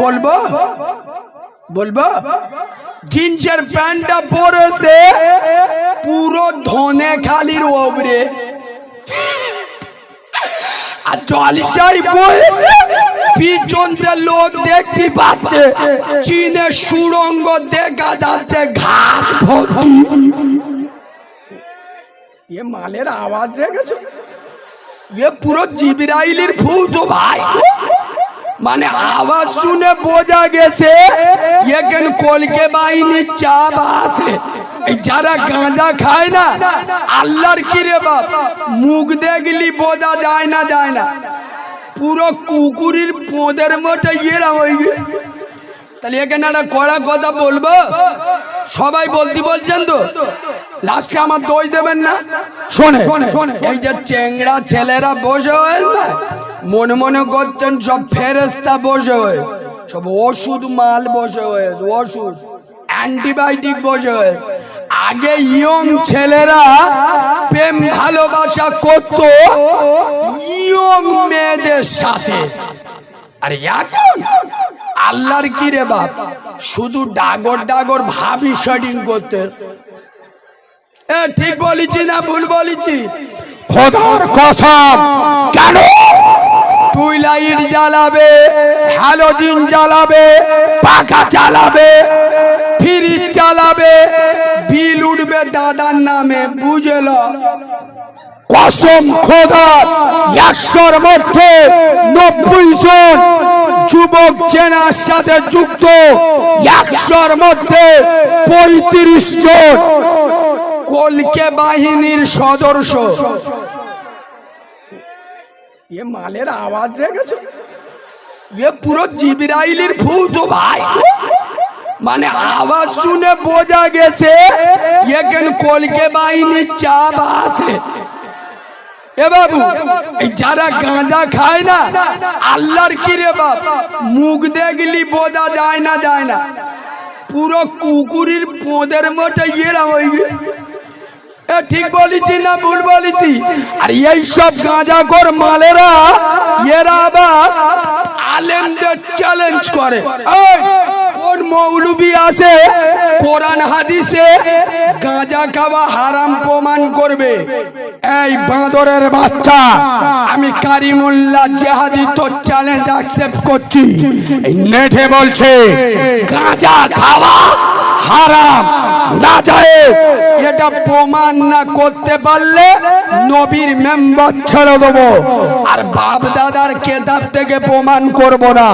বলব? বলব? জিন্সের প্যান্টটা পরেছে, পুরো ধনে খালির ওপরে। আর জলসাই বলছে পিছনতে লোক দেখতে পাচ্ছে চীনের সুরঙ্গ দেখা যাচ্ছে, ঘাস ভর্তি। এ মালের আওয়াজ দেখেছ? এ পুরো জিবরাইলির ভূত, ভাই মানে আওয়াজ শুনে বোঝা গেছে এখান কলকে বাহিনীর চাপ আছে। এই যারা গাঁজা খায় না আল্লাহর কি রে বাপ? মুখ দেখলি বোঝা যায় না যায় না। পুরো কুকুরের পোঁদের মতো ইয়েরা হয়ে গেছে। তাহলে এখানে একটা কড়া কথা বলব? সবাই বলতে বলছেন তো? লাস্টে আমার দই দেবেন না? শোনে এই যে চেংড়া ছেলেরা বসে হয়ে না? মনে মনে করছেন সব ফেরেস্তা বসে হয়ে। সব ওষুধ মাল বসে হয়ে ওষুধ অ্যান্টিবায়োটিক বসে হয়ে। আগে ইয়ং ছেলেরা প্রেম ভালোবাসা করতো ইয়ং মেয়েদের সাথে। আর এখন? আল্লাহর কি রে বাপ? শুধু ডাগর ডাগর ভাবি শার্টিং করতে। এ ঠিক বলেছি না ভুল বলেছি? খোদার কসম। কেন? টুইলাইট জ্বালাবে হ্যালোজিন জ্বালাবে পাখা চালাবে ফ্রিজ চালাবে বিল উঠবে দাদার নামে বুঝল? কসম খোদা একশোর মধ্যে নব্বই জন যুবক চেনার সাথে যুক্ত। একশোর মধ্যে পঁয়ত্রিশ জন কলকে বাহিনীর সদস্য। এ মালের আওয়াজ দেখেছ? এ পুরো জিবরাইলির ভূত ভাই মানে আওয়াজ শুনে বোঝা গেছে কলকে বাহিনীর চাপ আছে। এ বাবু যারা গাঁজা খায় না, আল্লাহর কি রে বাপ? মুখ দেখলি বোঝা যায় না যায় না। পুরো কুকুরের পোঁদের মতো ইয়েরা গেছে। ঠিক বলেছি না ভুল বলেছি? আর এই সব গাঁজাখোর মালেরা, এরা আবার আলেমদের চ্যালেঞ্জ করে। কোন মৌলবি আছে কোরআন হাদিসে গাঁজা খাওয়া হারাম প্রমাণ করবে। এই বাঁদরের বাচ্চা, আমি কারিমুল্লাহ জেহাদি তোর চ্যালেঞ্জ অ্যাকসেপ্ট করছি। নেটে বলছে, গাঁজা খাওয়া হারাম না যায় এটা প্রমাণ না করতে পারলে নবীর মেম্বার ছেড়ে দেবো। আর বাপ দাদার কেতাব থেকে প্রমাণ করব না।